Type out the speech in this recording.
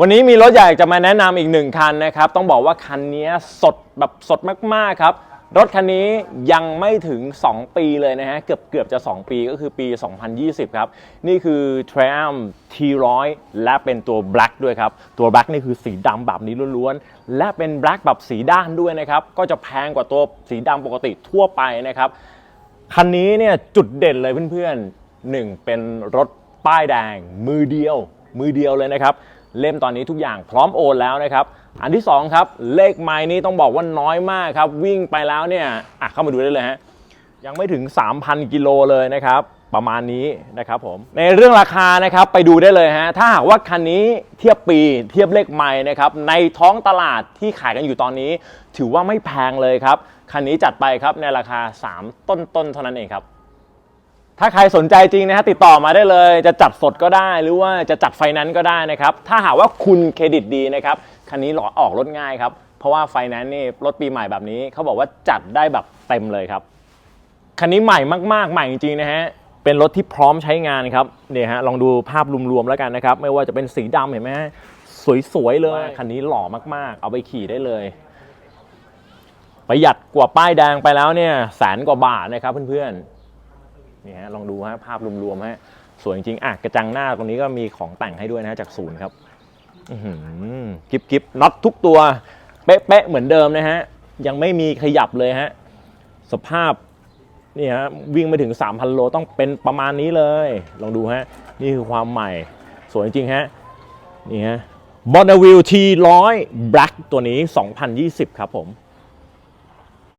วันนี้มีรถใหญ่จะมาแนะนำอีกหนึ่งคันนะครับ ต้องบอกว่าคันนี้สดแบบสดมากๆครับ รถคันนี้ยังไม่ถึง 2 ปีเลยนะฮะ เกือบเกือบจะ 2 ปีก็คือปี 2020 ครับ นี่คือ Triumph T100 และเป็นตัว Black ด้วยครับ ตัว Black นี่คือสีดำแบบนี้ล้วนๆ และเป็น Black แบบสีด้านด้วยนะครับ ก็จะแพงกว่าตัวสีดำปกติทั่วไปนะครับ คันนี้เนี่ยจุดเด่นเลยเพื่อนๆหนึ่งเป็นรถป้ายแดงมือเดียว มือเดียวเลยนะครับ เล่มตอนนี้ทุกอย่างพร้อมโอนแล้วนะครับ อันที่ 2 ครับเลขไม้นี้ต้องบอกว่าน้อยมากครับ วิ่งไปแล้วเนี่ยอะเข้ามาดูได้เลยฮะยังไม่ถึง 3,000 กิโลเลยนะครับ ประมาณนี้นะครับผมในเรื่องราคานะครับไปดูได้เลยฮะถ้าหากว่าคันนี้เทียบปีเทียบเลขไม้นะครับในท้องตลาดที่ขายกันอยู่ตอนนี้ ถือว่าไม่แพงเลยครับคันนี้จัดไปครับในราคา 3 ต้นๆเท่านั้นเองครับ ถ้าใครสนใจจริงนะฮะติดต่อมาได้เลย จะจัดสดก็ได้ หรือว่าจะจัดไฟแนนซ์ก็ได้นะครับ ถ้าหากว่าคุณเครดิตดีนะครับคันนี้หลอออกรถง่ายครับ เพราะว่าไฟแนนซ์นี่รถปีใหม่แบบนี้เขาบอกว่าจัดได้แบบเต็มเลยครับคันนี้ใหม่มากๆ ใหม่จริงๆนะฮะเป็นรถที่พร้อมใช้งานครับเนี่ยฮะลองดูภาพรวมๆแล้วกันนะครับไม่ว่าจะเป็นสีดำเห็นไหมฮะสวยๆเลยคันนี้หล่อมากๆ เอาไปขี่ได้เลยประหยัดกว่าป้ายแดงไปแล้วเนี่ยแสนกว่าบาทนะครับเพื่อนๆ นี่ฮะลองดูฮะภาพรวมๆฮะสวยจริงๆอะกระจังหน้าตรงนี้ก็มีของแต่งให้ด้วยนะฮะจากศูนย์ครับอื้อหือกิบกิบน็อตทุกตัว เป๊ะๆเหมือนเดิมนะฮะ ยังไม่มีขยับเลยฮะ สภาพนี่ฮะวิ่งไม่ถึง 3,000 โลต้องเป็นประมาณนี้เลย ลองดูฮะ นี่คือความใหม่ สวยจริงฮะ นี่ฮะบอนวิลทีร้อยแบล็กตัวนี้ 2020 ครับผม